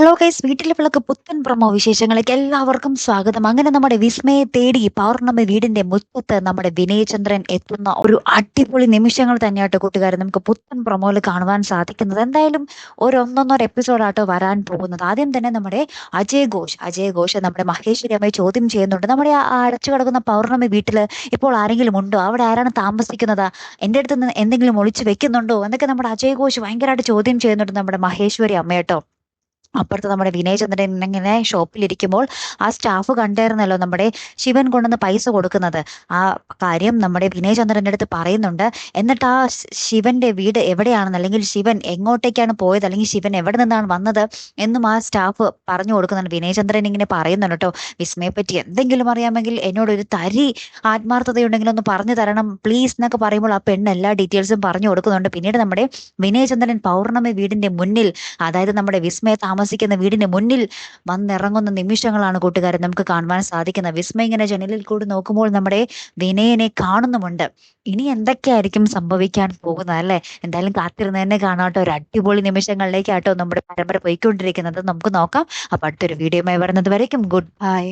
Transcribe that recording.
Hello guys വീട്ടിലെ വിളക്ക് പുത്തൻ പ്രമോ വിശേഷങ്ങളിലേക്ക് എല്ലാവർക്കും സ്വാഗതം. അങ്ങനെ നമ്മുടെ വിസ്മയെ തേടി പൗർണമി വീടിന്റെ മുറ്റത്ത് നമ്മുടെ വിനയചന്ദ്രൻ എത്തുന്ന ഒരു അടിപൊളി നിമിഷങ്ങൾ തന്നെയാട്ടോ കൂട്ടുകാരെ നമുക്ക് പുത്തൻ പ്രമോയിൽ കാണുവാൻ സാധിക്കുന്നത്. എന്തായാലും ഒരു ഒന്നൊന്നൊരു എപ്പിസോഡാട്ടോ വരാൻ പോകുന്നത്. ആദ്യം തന്നെ നമ്മുടെ അജയ് ഘോഷ്. അജയ് ഘോഷ് നമ്മുടെ മഹേശ്വരി അമ്മയെ ചോദ്യം ചെയ്യുന്നുണ്ട്. നമ്മുടെ ആ അടച്ചു കിടക്കുന്ന പൗർണമി വീട്ടിൽ ഇപ്പോൾ ആരെങ്കിലും ഉണ്ടോ? അവിടെ ആരാണ് താമസിക്കുന്നത്? എന്റെ അടുത്ത് എന്തെങ്കിലും ഒളിച്ചു വെക്കുന്നുണ്ടോ? എന്നൊക്കെ നമ്മുടെ അജയ് ഘോഷ് ഭയങ്കരമായിട്ട് ചോദ്യം ചെയ്യുന്നുണ്ട് നമ്മുടെ മഹേശ്വരി അമ്മയട്ടോ. അപ്പുറത്ത് നമ്മുടെ വിനയചന്ദ്രൻ ഇങ്ങനെ ഷോപ്പിലിരിക്കുമ്പോൾ ആ സ്റ്റാഫ് കണ്ടായിരുന്നല്ലോ നമ്മുടെ ശിവൻ കൊണ്ടുവന്ന് പൈസ കൊടുക്കുന്നത്. ആ കാര്യം നമ്മുടെ വിനയചന്ദ്രന്റെ അടുത്ത് പറയുന്നുണ്ട്. എന്നിട്ട് ആ ശിവന്റെ വീട് എവിടെയാണെന്ന് അല്ലെങ്കിൽ ശിവൻ എങ്ങോട്ടേക്കാണ് പോയത് അല്ലെങ്കിൽ ശിവൻ എവിടെ നിന്നാണ് വന്നത് എന്നും ആ സ്റ്റാഫ് പറഞ്ഞു കൊടുക്കുന്നുണ്ട്. വിനയചന്ദ്രൻ ഇങ്ങനെ പറയുന്നുണ്ട് കേട്ടോ. വിസ്മയെ പറ്റി എന്തെങ്കിലും അറിയാമെങ്കിൽ എന്നോട് ഒരു തരി ആത്മാർത്ഥതയുണ്ടെങ്കിൽ ഒന്ന് പറഞ്ഞു തരണം. പ്ലീസ് എന്നൊക്കെ പറയുമ്പോൾ ആ പെണ്ണ് എല്ലാ ഡീറ്റെയിൽസും പറഞ്ഞു കൊടുക്കുന്നുണ്ട്. പിന്നീട് നമ്മുടെ വിനയചന്ദ്രൻ പൗർണമി വീടിന്റെ മുന്നിൽ അതായത് നമ്മുടെ വിസ്മയ താമസിക്കുന്ന വീടിന് മുന്നിൽ വന്നിറങ്ങുന്ന നിമിഷങ്ങളാണ് കൂട്ടുകാരെ നമുക്ക് കാണുവാൻ സാധിക്കുന്നത്. വിസ്മയ ഇങ്ങനെ ജനലിൽ കൂടി നോക്കുമ്പോൾ നമ്മുടെ വിനയനെ കാണുന്നുമുണ്ട്. ഇനി എന്തൊക്കെയായിരിക്കും സംഭവിക്കാൻ പോകുന്നത് അല്ലെ? എന്തായാലും കാത്തിരുന്ന് തന്നെ കാണാട്ടോ. ഒരു അടിപൊളി നിമിഷങ്ങളിലേക്കാട്ടോ നമ്മുടെ പരമ്പര പോയിക്കൊണ്ടിരിക്കുന്നത്. നമുക്ക് നോക്കാം. അപ്പൊ അടുത്തൊരു വീഡിയോയുമായി വരുന്നത് വരയ്ക്കും ഗുഡ് ബൈ